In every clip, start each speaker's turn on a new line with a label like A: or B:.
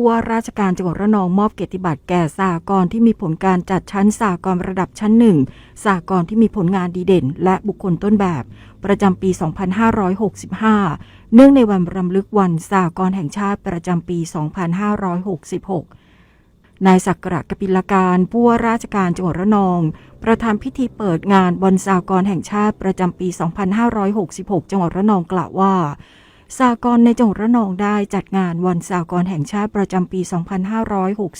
A: ผู้ว่าราชการจังหวัดระนองมอบเกียรติบัตรแก่สหกรที่มีผลการจัดชั้นสหกรระดับชั้นหนึ่งสหกรที่มีผลงานดีเด่น และบุคคลต้นแบบ ประจำปี 2565 เนื่องในวันรำลึกวันสหกรแห่งชาติประจำปี 2566นายศักระกปิลการผู้ว่าราชการจังหวัดระนอง ประธานพิธีเปิดงานวันสากรแห่งชาติประจำปี 2566 จังหวัดระนองกล่าวว่า สากรในจังหวัดระนองได้จัดงานวันสากรแห่งชาติประจำปี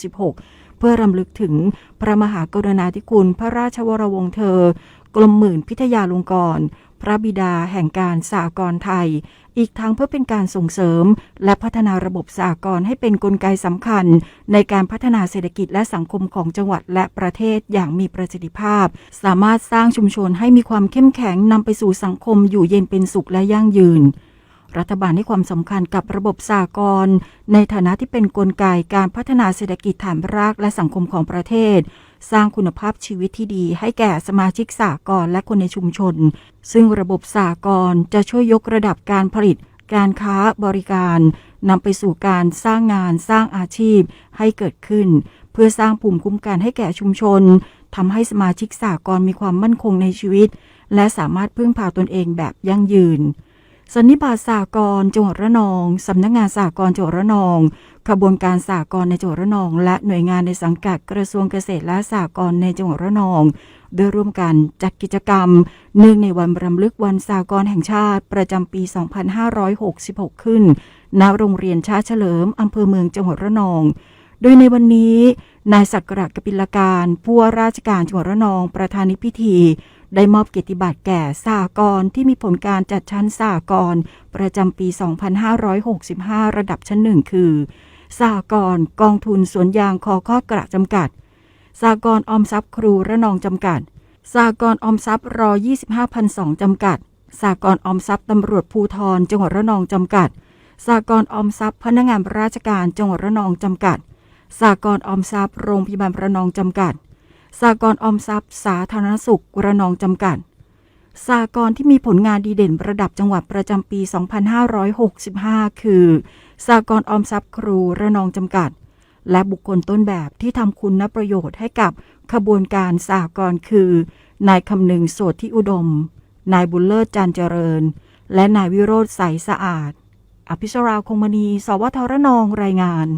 A: 2566 เพื่อรำลึกถึงพระมหากรุณาธิคุณพระราชวรวงศ์เธอกรมหมื่นพิทยาลงกรณ์พระบิดาแห่งการสากรไทย อีกทั้งเพื่อเป็นการส่งเสริม และพัฒนาระบบสากรให้เป็นนกลไกสำคัญ ในการพัฒนาเศรษฐกิจและสังคมของจังหวัดและประเทศอย่างมีประสิทธิภาพ สามารถสร้างชุมชนให้มีความเข้มแข็งนำไปสู่สังคมอยู่เย็นเป็นสุขและยั่งยืน รัฐบาลให้ความสำคัญกับระบบสากลในฐานะที่เป็นนกลไกการพัฒนาเศรษฐกิจฐานรากและสังคมของประเทศ สร้างคุณภาพชีวิตที่ดีให้แก่สมาชิกสากลและคนในชุมชน ซึ่งระบบสากลจะช่วยยกระดับการผลิต การค้าบริการนำไปสู่การสร้างงานสร้างอาชีพให้เกิดขึ้น เพื่อสร้างภูมิคุ้มกันให้แก่ชุมชนทำให้สมาชิกสากลมีความมั่นคงในชีวิต และสามารถพึ่งพาตนเองแบบยั่งยืน สันนิบาตสากรจังหวัดระนอง สำนักงงานสากรจังหวัดระนองขบวนการสากรในจังหวัดระนอง และหน่วยงานในสังกัดกระทรวงเกษตรและสากรในจังหวัดระนองโดยร่วมกันจัดกิจกรรม เนื่องในวันรำลึกวันสากรแห่งชาติประจำปี 2566 ขึ้น ณ โรงเรียนชาเฉลิมอำเภอเมืองจังหวัดระนอง โดยในวันนี้ นายศักระกปิลการผู้ว่าราชการจังหวัดระนองประธานในพิธี ได้มอบเกียรติบัตรแก่สหกรที่มีผลการจัดชั้นสหกรประจำปี 2565 ระดับชั้นหนึ่งคือสหกรกองทุนสวนยางคอข้อกระจำกัดสหกรออมทรัพย์ครูระนองจำกัดสหกรออมทรัพย์รอ 25,002จำกัดสหกรออมทรัพย์ตำรวจภูทรจังหวัดระนองจำกัดสหกรออมทรัพย์พนักงานราชการจังหวัดระนองจำกัดสหกรออมทรัพย์โรงพยาบาลระนองจำกัด สหกรออมทรัพย์ สาธารณสุขระนองจำกัดสหกรที่มีผลงานดีเด่นระดับจังหวัดประจำปี 2565 คือสหกรออมทรัพย์ครูระนองจำกัด และบุคคลต้นแบบที่ทำคุณประโยชน์ให้กับขบวนการสหกรคือ นายคำนึงโสดที่อุดม นายบุญเลิศจันเจริญ และนายวิโรธใสสะอาด อภิชราคงมณี สวทรนองรายงาน